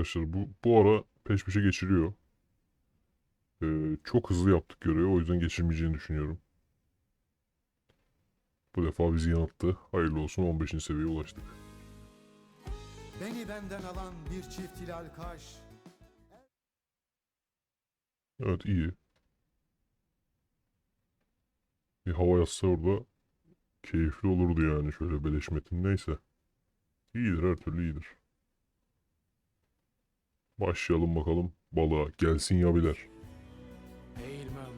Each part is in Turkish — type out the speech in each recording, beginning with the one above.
arkadaşlar. Bu, bu ara peş peşe geçiriyor. Ee, çok hızlı yaptık görevi. O yüzden geçirmeyeceğini düşünüyorum. Bu defa bizi yanılttı. Hayırlı olsun 15. seviyeye ulaştık. Beni benden alan bir çift hilal kaş. Evet iyi. Bir hava yazsa orada keyifli olurdu yani şöyle beleş metin neyse. İyidir her türlü iyidir. Başlayalım bakalım balığa. Gelsin yabiler. Eğilmem.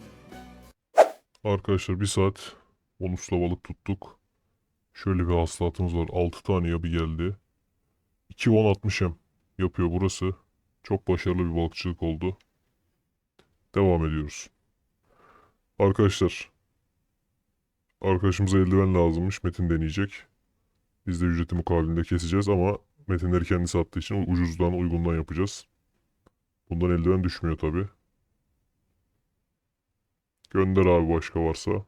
Arkadaşlar bir saat bonusla balık tuttuk. Şöyle bir hasılatımız var. 6 tane yabi geldi. 2 won 60 hem yapıyor burası. Çok başarılı bir balıkçılık oldu. Devam ediyoruz. Arkadaşlar. Arkadaşımıza eldiven lazımmış. Metin deneyecek. Biz de ücreti mukabilinde keseceğiz ama metinleri kendisi attığı için ucuzdan uygundan yapacağız. Bundan eldiven düşmüyor tabi. Gönder abi başka varsa.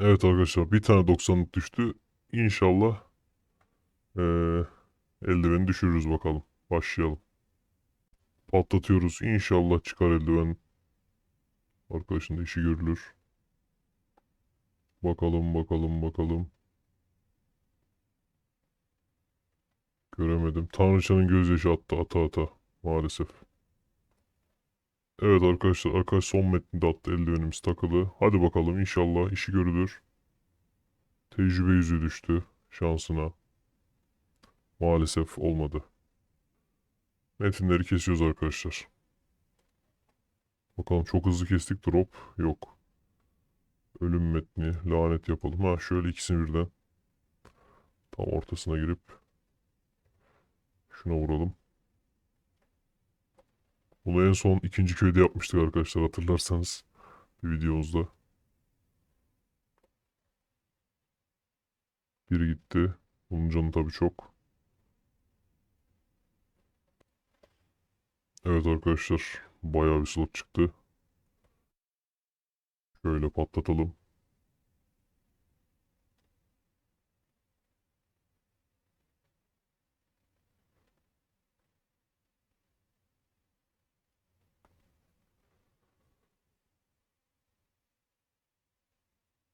Evet arkadaşlar bir tane 90'lık düştü. İnşallah eee eldiveni düşürürüz bakalım. Başlayalım. Patlatıyoruz. İnşallah çıkar eldiven. Arkadaşın da işi görülür. Bakalım bakalım bakalım. Göremedim. Tanrıçanın gözyaşı attı ata ata. Maalesef. Evet arkadaşlar. Arkadaş son metninde attı. Eldivenimiz takılı. Hadi bakalım inşallah işi görülür. Tecrübe yüzü düştü. Şansına. Maalesef olmadı. Metinleri kesiyoruz arkadaşlar. Bakalım çok hızlı kestik drop. Yok. Ölüm metni. Lanet yapalım. Ha şöyle ikisini birden. Tam ortasına girip Şuna vuralım. Bunu en son ikinci köyde yapmıştık arkadaşlar hatırlarsanız bir videomuzda. Biri gitti. Bunun canı tabii çok. Evet arkadaşlar bayağı bir slot çıktı. Şöyle patlatalım.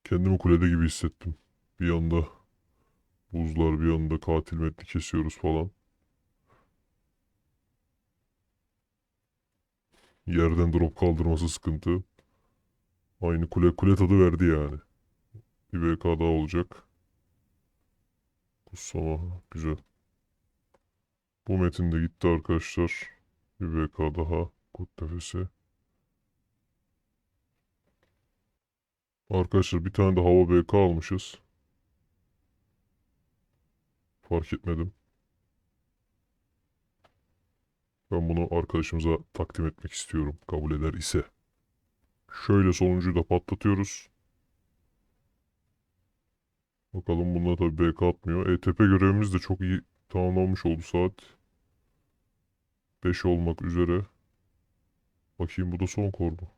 Kendimi kulede gibi hissettim. Bir yanda buzlar, bir yanda katil metni kesiyoruz falan. Yerden drop kaldırması sıkıntı. Aynı kule kule tadı verdi yani. Bir BK daha olacak. Kutsama güzel. Bu metin de gitti arkadaşlar. Bir BK daha. Kurt nefesi. Arkadaşlar bir tane de hava BK almışız. Fark etmedim. Ben bunu arkadaşımıza takdim etmek istiyorum. Kabul eder ise. Şöyle sonuncuyu da patlatıyoruz. Bakalım bunlar tabii BK atmıyor. ETP görevimiz de çok iyi tamamlanmış oldu saat. 5 olmak üzere. Bakayım bu da son kor mu?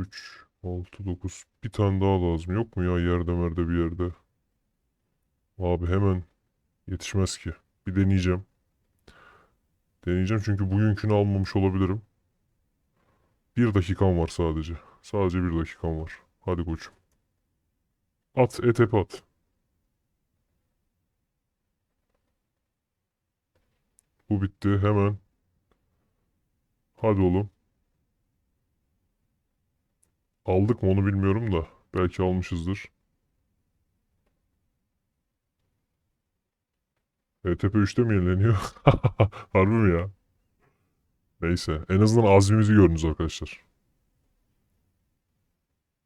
3, 6, 9. Bir tane daha lazım. Yok mu ya yerde merde bir yerde? Abi hemen yetişmez ki. Bir deneyeceğim. Deneyeceğim çünkü bugünkünü almamış olabilirim. Bir dakikam var sadece. Sadece bir dakikam var. Hadi koçum. At, etep at. Bu bitti. Hemen. Hadi oğlum. Aldık mı onu bilmiyorum da. Belki almışızdır. ETP 3'te mi yenileniyor? Harbi mi ya? Neyse. En azından azmimizi gördünüz arkadaşlar.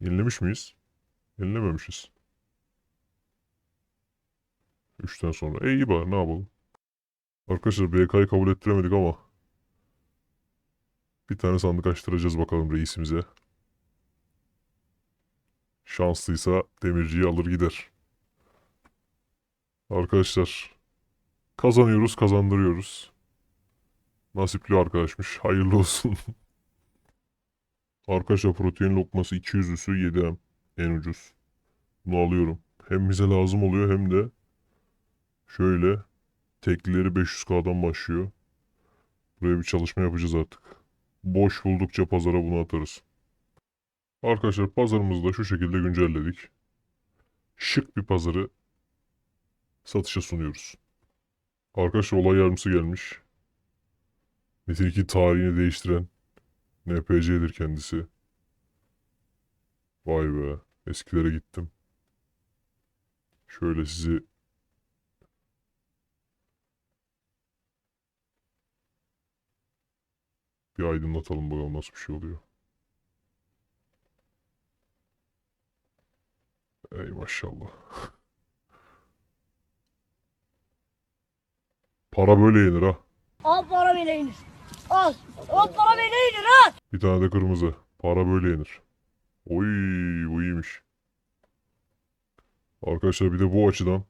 Yenilemiş miyiz? Yenilememişiz. 3'ten sonra. E iyi bari ne yapalım. Arkadaşlar BK'yı kabul ettiremedik ama. Bir tane sandık açtıracağız bakalım reisimize. Şanslıysa demirciyi alır gider. Arkadaşlar kazanıyoruz kazandırıyoruz. Nasipli arkadaşmış. Hayırlı olsun. Arkadaşlar protein lokması 200'lüsü 7M en ucuz. Bunu alıyorum. Hem bize lazım oluyor hem de şöyle teklileri 500k'dan başlıyor. Buraya bir çalışma yapacağız artık. Boş buldukça pazara bunu atarız. Arkadaşlar pazarımızı da şu şekilde güncelledik. Şık bir pazarı satışa sunuyoruz. Arkadaşlar olay yardımcısı gelmiş. Metin 2 tarihini değiştiren NPC'dir kendisi. Vay be. Eskilere gittim. Şöyle sizi bir aydınlatalım bakalım nasıl bir şey oluyor. Ey maşallah. Para böyle yenir ha. Al para bile inir. Al. Al para bile inir al. Bir tane de kırmızı. Para böyle yenir. Oy bu iyiymiş. Arkadaşlar bir de bu açıdan.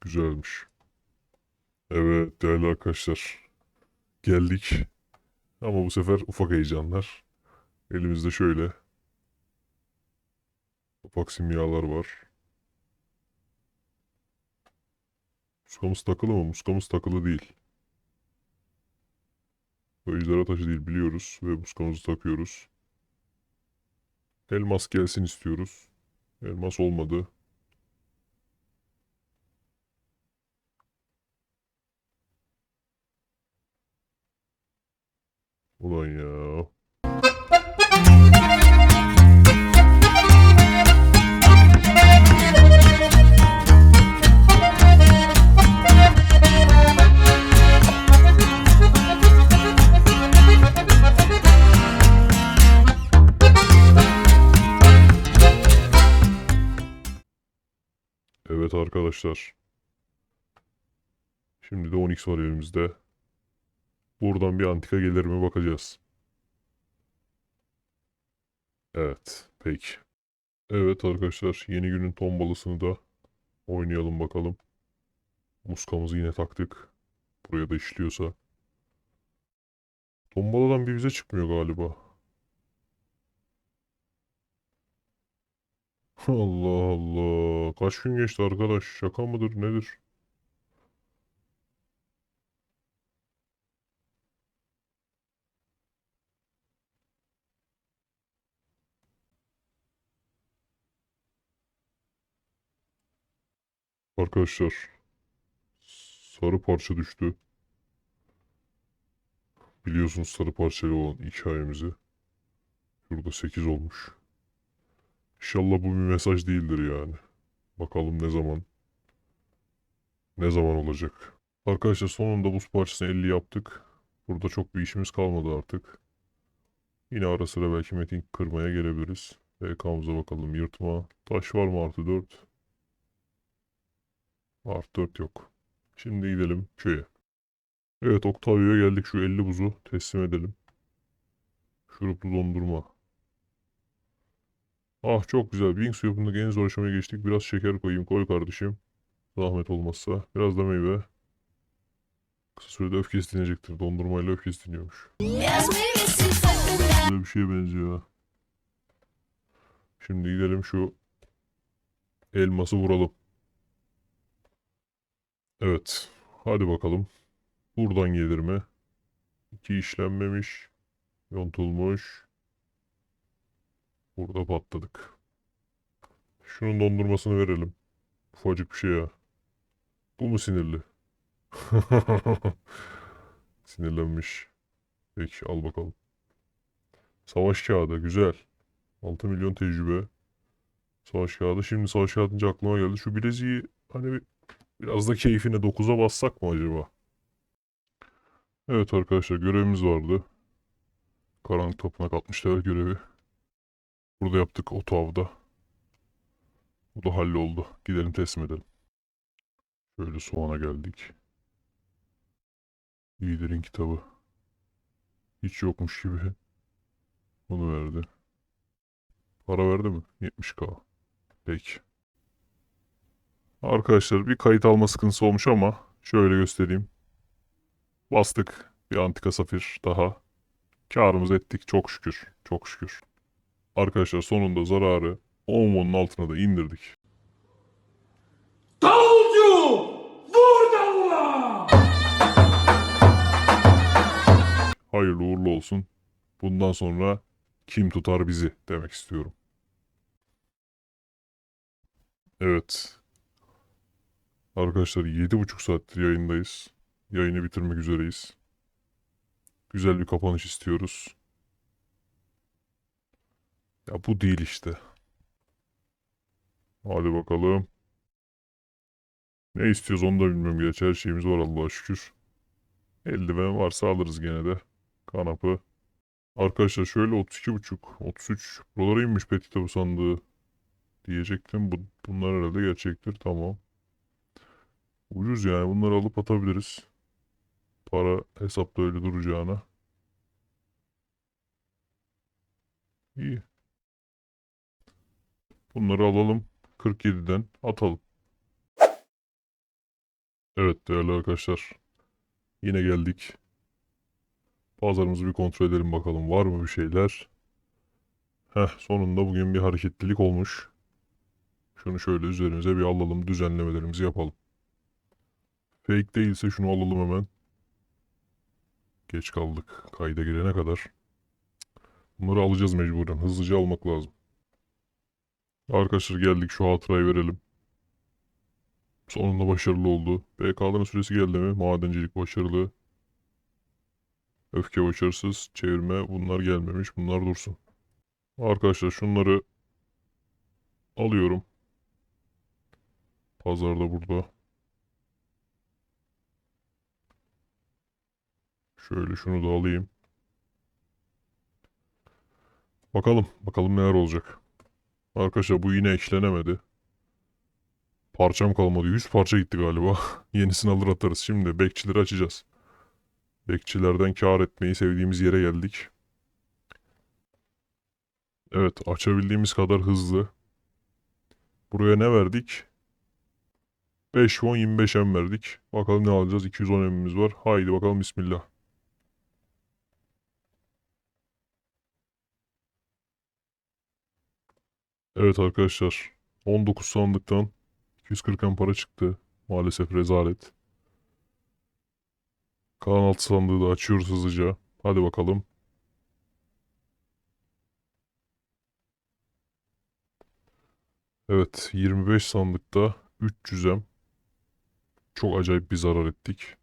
Güzelmiş. Evet değerli arkadaşlar. Geldik. Ama bu sefer ufak heyecanlar. Elimizde şöyle. Ufak simyalar var. Muskamız takılı mı? Muskamız takılı değil. Bu ejderha taşı değil biliyoruz ve muskamızı takıyoruz. Elmas gelsin istiyoruz. Elmas olmadı. Ulan. Evet arkadaşlar. Şimdi de 10x var elimizde. Buradan bir antika gelir mi bakacağız. Evet, peki. Evet arkadaşlar, yeni günün tombalısını da oynayalım bakalım. Muskamızı yine taktık. Buraya da işliyorsa. Tombaladan bir bize çıkmıyor galiba. Allah Allah. Kaç gün geçti arkadaş? Şaka mıdır nedir? Arkadaşlar sarı parça düştü. Biliyorsunuz sarı parçayla olan hikayemizi. Şurada 8 olmuş. İnşallah bu bir mesaj değildir yani. Bakalım ne zaman ne zaman olacak. Arkadaşlar sonunda buz parçasını 50 yaptık. Burada çok bir işimiz kalmadı artık. Yine ara sıra belki metin kırmaya gelebiliriz. BK'mıza bakalım. Yırtma. Taş var mı artı 4? Artı 4 yok. Şimdi gidelim köye. Evet Octavio'ya geldik. Şu 50 buzu teslim edelim. Şuruplu dondurma. Ah çok güzel. Wings yapımındaki en zor aşamaya geçtik. Biraz şeker koyayım. Koy kardeşim. Zahmet olmazsa. Biraz da meyve. Kısa sürede öfkesi dinecektir. Dondurmayla öfkesi diniyormuş. Güzel bir şeye benziyor. Şimdi gidelim şu elması vuralım. Evet. Hadi bakalım. Buradan gelir mi? İki işlenmemiş. Yontulmuş. Burada patladık. Şunun dondurmasını verelim. Ufacık bir şey ya. Bu mu sinirli? Sinirlenmiş. Peki al bakalım. Savaş kağıdı güzel. 6 milyon tecrübe. Savaş kağıdı. Şimdi savaş kağıdı deyince aklıma geldi. Şu bileziği hani bir- biraz da keyfine 9'a bassak mı acaba? Evet arkadaşlar görevimiz vardı. Karanlık Tapınak 60 level görevi. Burada yaptık oto avda. Bu da halloldu. Gidelim teslim edelim. Şöyle soğana geldik. Liderin kitabı. Hiç yokmuş gibi. Bunu verdi. Para verdi mi? 70k. Peki. Arkadaşlar bir kayıt alma sıkıntısı olmuş ama şöyle göstereyim. Bastık. Bir antika safir daha. Karımızı ettik çok şükür. Çok şükür. Arkadaşlar sonunda zararı 10 won'un altına da indirdik. Hayırlı uğurlu olsun. Bundan sonra kim tutar bizi demek istiyorum. Evet. Arkadaşlar 7,5 saattir yayındayız. Yayını bitirmek üzereyiz. Güzel bir kapanış istiyoruz. Ya bu değil işte. Hadi bakalım. Ne istiyoruz onu da bilmiyorum gerçi her şeyimiz var Allah'a şükür. Eldiven varsa alırız gene de. Kanapı. Arkadaşlar şöyle 32,5, 33 buralara inmiş pet kitabı sandığı diyecektim. Bu, bunlar herhalde gerçektir. Tamam. Ucuz yani bunları alıp atabiliriz. Para hesapta öyle duracağına. İyi. Bunları alalım. 47'den atalım. Evet değerli arkadaşlar. Yine geldik. Pazarımızı bir kontrol edelim bakalım. Var mı bir şeyler? Heh sonunda bugün bir hareketlilik olmuş. Şunu şöyle üzerimize bir alalım. Düzenlemelerimizi yapalım. Fake değilse şunu alalım hemen. Geç kaldık kayda girene kadar. Bunları alacağız mecburen. Hızlıca almak lazım. Arkadaşlar geldik şu hatırayı verelim. Sonunda başarılı oldu. BK'ların süresi geldi mi? Madencilik başarılı. Öfke başarısız. Çevirme bunlar gelmemiş. Bunlar dursun. Arkadaşlar şunları alıyorum. Pazarda burada. Şöyle şunu da alayım. Bakalım. Bakalım neler olacak. Arkadaşlar bu yine eklenemedi. Parçam kalmadı. 100 parça gitti galiba. Yenisini alır atarız. Şimdi bekçileri açacağız. Bekçilerden kar etmeyi sevdiğimiz yere geldik. Evet açabildiğimiz kadar hızlı. Buraya ne verdik? 5 won 25 em verdik. Bakalım ne alacağız? 210 emimiz var. Haydi bakalım bismillah. Evet arkadaşlar. 19 sandıktan 240 em para çıktı. Maalesef rezalet. Kalan altı sandığı da açıyoruz hızlıca. Hadi bakalım. Evet 25 sandıkta 300 em. Çok acayip bir zarar ettik.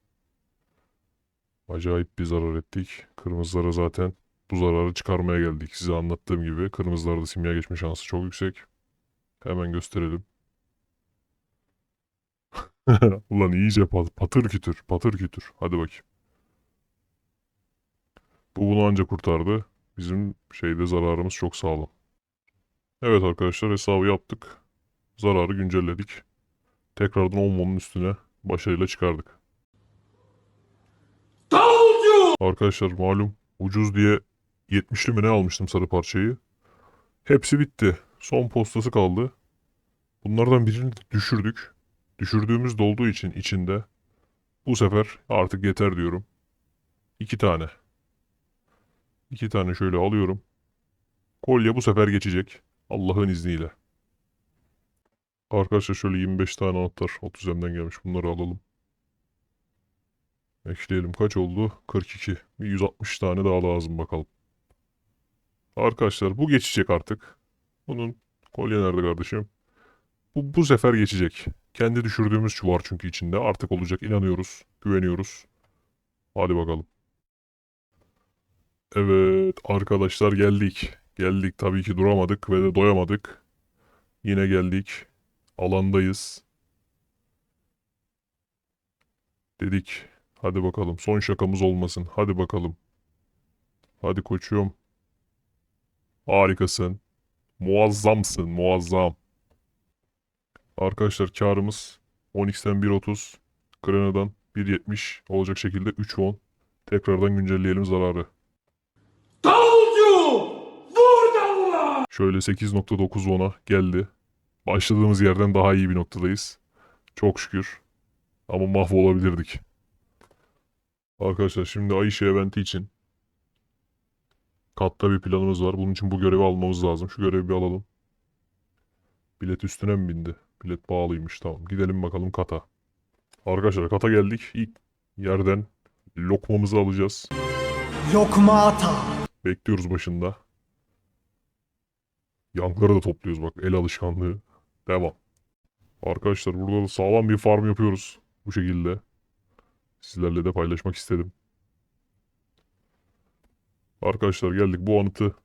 Acayip bir zarar ettik. Kırmızılara zaten bu zararı çıkarmaya geldik. Size anlattığım gibi kırmızılarda simya geçme şansı çok yüksek. Hemen gösterelim. Ulan iyice pat- patır kütür, patır kütür. Hadi bakayım. Bu bunu anca kurtardı. Bizim şeyde zararımız çok sağlam. Evet arkadaşlar hesabı yaptık. Zararı güncelledik. Tekrardan 10 monun üstüne başarıyla çıkardık. Arkadaşlar malum ucuz diye 70'li mi ne almıştım sarı parçayı. Hepsi bitti. Son postası kaldı. Bunlardan birini düşürdük. Düşürdüğümüz dolduğu için içinde bu sefer artık yeter diyorum. İki tane. İki tane şöyle alıyorum. Kolye bu sefer geçecek. Allah'ın izniyle. Arkadaşlar şöyle 25 tane anahtar 30 M'den gelmiş. Bunları alalım. Ekleyelim. Kaç oldu? 42. Bir 160 tane daha lazım bakalım. Arkadaşlar bu geçecek artık. Bunun kolye nerede kardeşim? Bu, bu sefer geçecek. Kendi düşürdüğümüz şu var çünkü içinde. Artık olacak. inanıyoruz. Güveniyoruz. Hadi bakalım. Evet arkadaşlar geldik. Geldik tabii ki duramadık ve de doyamadık. Yine geldik. Alandayız. Dedik. Hadi bakalım. Son şakamız olmasın. Hadi bakalım. Hadi koçum. Harikasın. Muazzamsın. Muazzam. Arkadaşlar karımız 10x'ten 1.30. Grana'dan 1.70 olacak şekilde 3 won. Tekrardan güncelleyelim zararı. Şöyle 8.9 won'a geldi. Başladığımız yerden daha iyi bir noktadayız. Çok şükür. Ama mahvolabilirdik. Arkadaşlar şimdi Ayşe eventi için katta bir planımız var. Bunun için bu görevi almamız lazım. Şu görevi bir alalım. Bilet üstüne mi bindi? Bilet bağlıymış tamam. Gidelim bakalım kata. Arkadaşlar kata geldik. İlk yerden lokmamızı alacağız. Lokma ata. Bekliyoruz başında. Yankları da topluyoruz bak el alışkanlığı. Devam. Arkadaşlar burada da sağlam bir farm yapıyoruz. Bu şekilde. Sizlerle de paylaşmak istedim. Arkadaşlar geldik bu anıtı.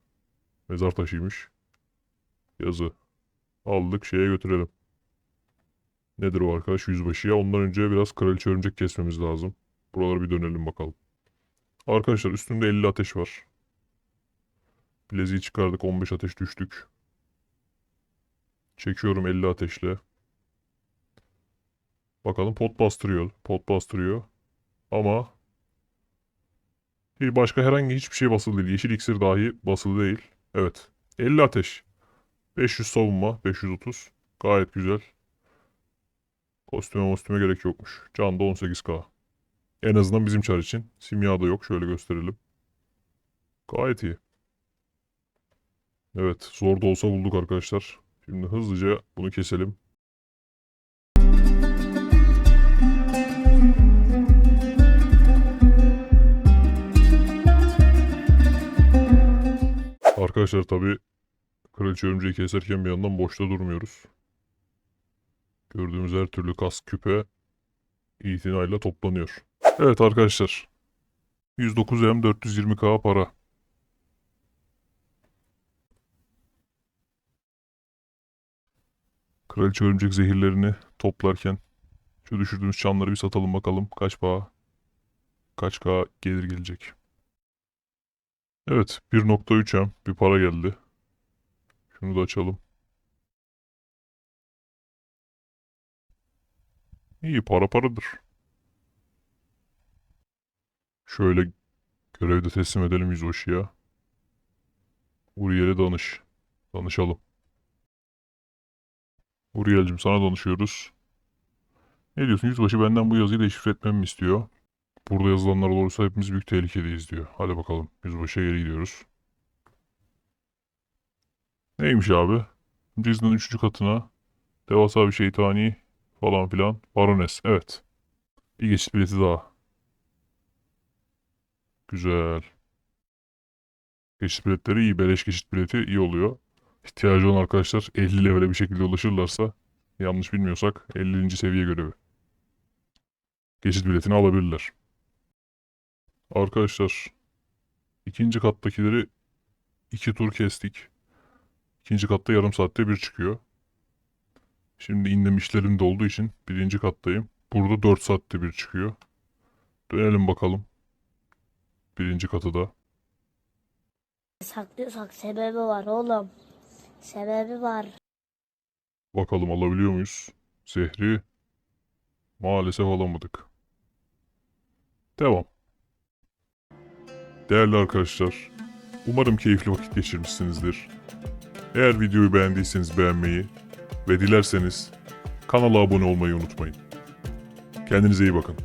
Mezar taşıymış. Yazı. Aldık şeye götürelim. Nedir o arkadaş? Yüzbaşıya. Ondan önce biraz kraliçe örümcek kesmemiz lazım. Buralara bir dönelim bakalım. Arkadaşlar üstümde 50 ateş var. Bileziği çıkardık. 15 ateş düştük. Çekiyorum 50 ateşle. Bakalım pot bastırıyor. Pot bastırıyor. Ama başka herhangi hiçbir şey basılı değil. Yeşil iksir dahi basılı değil. Evet. 50 ateş. 500 savunma. 530. Gayet güzel. Kostüme mostüme gerek yokmuş. Can da 18k. En azından bizim çar için. Simya da yok. Şöyle gösterelim. Gayet iyi. Evet, zor da olsa bulduk arkadaşlar. Şimdi hızlıca bunu keselim. Arkadaşlar tabii kraliçe örümceği keserken bir yandan boşta durmuyoruz. Gördüğümüz her türlü kas küpe itinayla toplanıyor. Evet arkadaşlar. 109 M 420K para. Kraliçe örümcek zehirlerini toplarken şu düşürdüğümüz çanları bir satalım bakalım kaç bağ kaç K gelir gelecek. Evet 1.3 M bir para geldi. Şunu da açalım. İyi para paradır. Şöyle görevde teslim edelim yüzbaşıya. Uriel'e danış. Danışalım. Uriel'cim sana danışıyoruz. Ne diyorsun? Yüzbaşı benden bu yazıyı deşifre etmemi mi istiyor? Burada yazılanlar olursa hepimiz büyük tehlikedeyiz diyor. Hadi bakalım. Yüzbaşıya geri gidiyoruz. Neymiş abi? Disney'in üçüncü katına devasa bir şeytani falan filan. Barones. Evet. Bir geçit bileti daha. Güzel. Geçit biletleri iyi. Beleş geçit bileti iyi oluyor. İhtiyacı olan arkadaşlar 50 levele bir şekilde ulaşırlarsa yanlış bilmiyorsak 50. seviye görevi. Geçit biletini alabilirler. Arkadaşlar ikinci kattakileri iki tur kestik. İkinci katta yarım saatte bir çıkıyor. Şimdi inlem işlerim de olduğu için birinci kattayım. Burada 4 saatte bir çıkıyor. Dönelim bakalım. Birinci katı da. Saklıyorsak sebebi var oğlum. Sebebi var. Bakalım alabiliyor muyuz? Zehri maalesef alamadık. Devam. Değerli arkadaşlar, umarım keyifli vakit geçirmişsinizdir. Eğer videoyu beğendiyseniz beğenmeyi ve dilerseniz kanala abone olmayı unutmayın. Kendinize iyi bakın.